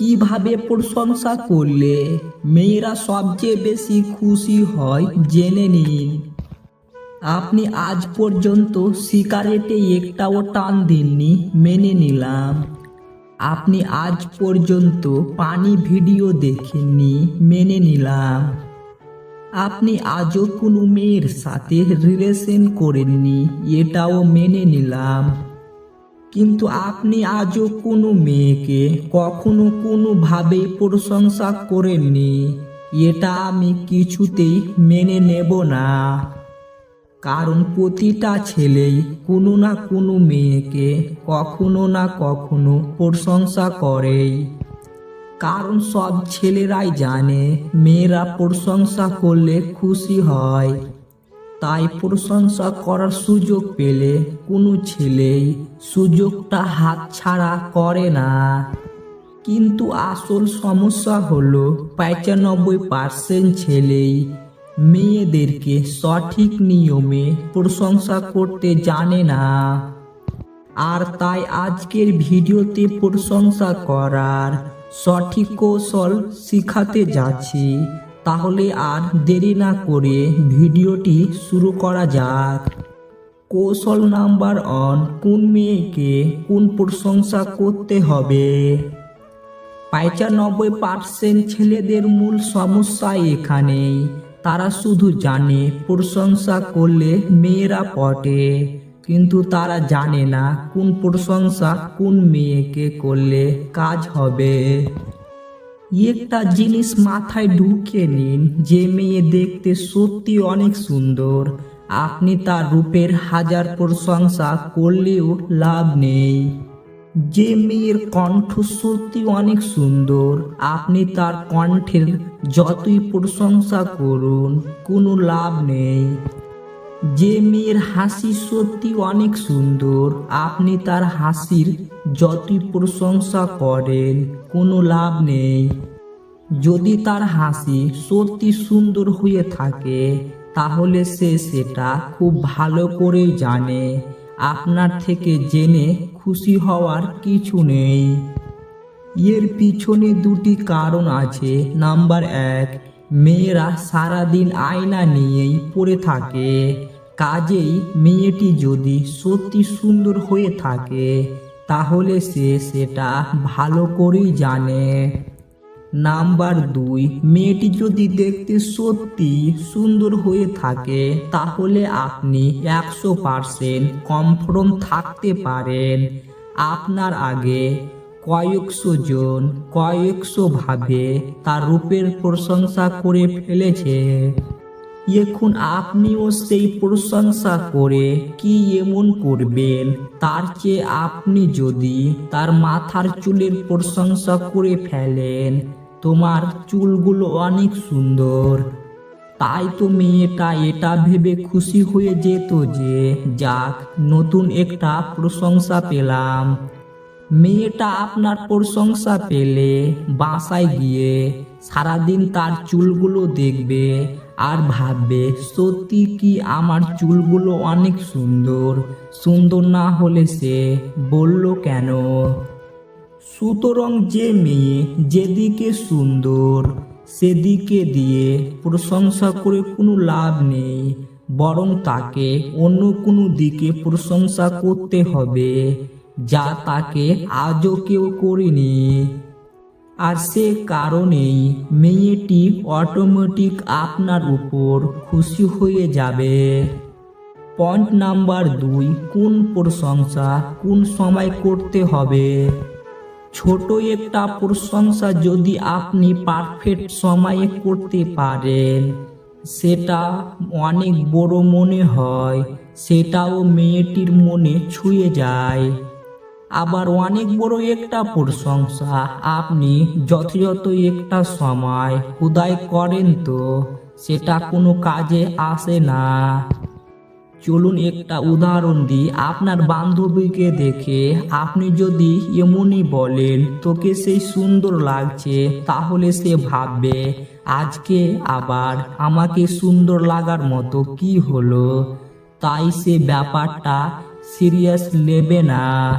কীভাবে প্রশংসা করলে মেয়েরা সবচেয়ে বেশি খুশি হয় জেনে নিন। আপনি আজ পর্যন্ত সিগারেটে একটাও টান দিননি, মেনে নিলাম। আপনি আজ পর্যন্ত পানি ভিডিও দেখেননি, মেনে নিলাম। আপনি আজও কোনো মেয়ের সাথে রিলেশন করেননি, এটাও মেনে নিলাম। কিন্তু আপনি আজও কোনো মেয়েকে কখনো কোনোভাবেই প্রশংসা করেননি। এটা আমি কিছুতেই মেনে নেব না। কারণ প্রতিটা ছেলেই কোনো না কোনো মেয়েকে কখনো না কখনো প্রশংসা করেই। কারণ সব ছেলেরাই জানে, মেয়েরা প্রশংসা করলে খুশি হয়। তাই প্রশংসা করার সুযোগ পেলে কোনো ছেলেই সুযোগটা হাতছাড়া করে না। কিন্তু আসল সমস্যা হলো পঁচানব্বই পার্সেন্ট ছেলেই মেয়েদেরকে সঠিক নিয়মে প্রশংসা করতে জানে না। আর তাই আজকের ভিডিওতে প্রশংসা করার সঠিক কৌশল শিখাতে যাচ্ছি। তাহলে আর দেরি না করে ভিডিওটি শুরু করা যাক। কৌশল নাম্বার অন কোন মেয়েকে কোন প্রশংসা করতে হবে? পঁচানব্বই পার্সেন্ট ছেলেদের মূল সমস্যা এখানেই। তারা শুধু জানে প্রশংসা করলে মেয়েরা পটে, কিন্তু তারা জানে না কোন প্রশংসা কোন মেয়েকে করলে কাজ হবে। একটা জিনিস মাথায় ঢুকে নিন, যে মেয়ে দেখতে সত্যি অনেক সুন্দর। আপনি তার রূপের হাজার প্রশংসা করলেও লাভ নেই। যে মেয়ের কণ্ঠ সত্যি অনেক সুন্দর, আপনি তার কণ্ঠের যতই প্রশংসা করুন, কোনো লাভ নেই। যে মেয়ের হাসি সত্যি অনেক সুন্দর, আপনি তার হাসির যতই প্রশংসা করেন, কোনো লাভ নেই। যদি তার হাসি সত্যি সুন্দর হয়ে থাকে, তাহলে সে সেটা খুব ভালো করে জানে। আপনার থেকে জেনে খুশি হওয়ার কিছু নেই। এর পিছনে দুটি কারণ আছে। নাম্বার এক মেয়েরা সারাদিন আয়না নিয়েই পড়ে থাকে। কাজেই মেয়েটি যদি সত্যি সুন্দর হয়ে থাকে, তাহলে সে সেটা ভালো করেই জানে। নাম্বার দুই, মেয়েটি যদি দেখতে সত্যি সুন্দর হয়ে থাকে, তাহলে আপনি একশো পারসেন্ট কনফার্ম থাকতে পারেন। আপনার আগে কয়েকশো জন কয়েকশো ভাবে তার রূপের প্রশংসা করে ফেলেছে। এখন আপনিও সেই প্রশংসা করে কি এমন করবেন? তার চেয়ে আপনি যদি তার মাথার চুলের প্রশংসা করে ফেলেন, তোমার চুলগুলো অনেক সুন্দর। তাই তো মেয়েটা এটা ভেবে খুশি হয়ে যেত যে, যাক, নতুন একটা প্রশংসা পেলাম। মেয়েটা আপনার প্রশংসা পেলে, বাসায় গিয়ে সারাদিন তার চুলগুলো দেখবে আর ভাববে, সত্যি কি আমার চুলগুলো অনেক সুন্দর? সুন্দর না হলে সে বলল কেন? সুতরাং যে মেয়ে যেদিকে সুন্দর, সেদিকে দিয়ে প্রশংসা করে কোনো লাভ নেই, বরং তাকে অন্য কোনো দিকে প্রশংসা করতে হবে। যা তাকে আজও কেউ করেনি। আর সে কারণেই মেয়েটি অটোমেটিক আপনার উপর খুশি হয়ে যাবে। পয়েন্ট নাম্বার দুই, কোন প্রশংসা কোন সময় করতে হবে? ছোট একটা প্রশংসা যদি আপনি পারফেক্ট সময়ে করতে পারেন, সেটা অনেক বড় মনে হয়, সেটাও মেয়েটির মনে ছুঁয়ে যায়। আবার অনেক বড় একটা প্রশংসা। আপনি যথাযথ একটা সময় হুদায় করেন তো, সেটা কোনো কাজে আসে না। চলুন একটা উদাহরণ দিই। আপনার বান্ধবীকে দেখে আপনি যদি এমনই বলেন, তোকে সেই সুন্দর লাগছে, তাহলে সে ভাববে, আজকে আবার আমাকে সুন্দর লাগার মতো কি হলো? তাই সে ব্যাপারটা সিরিয়াস নেবে না।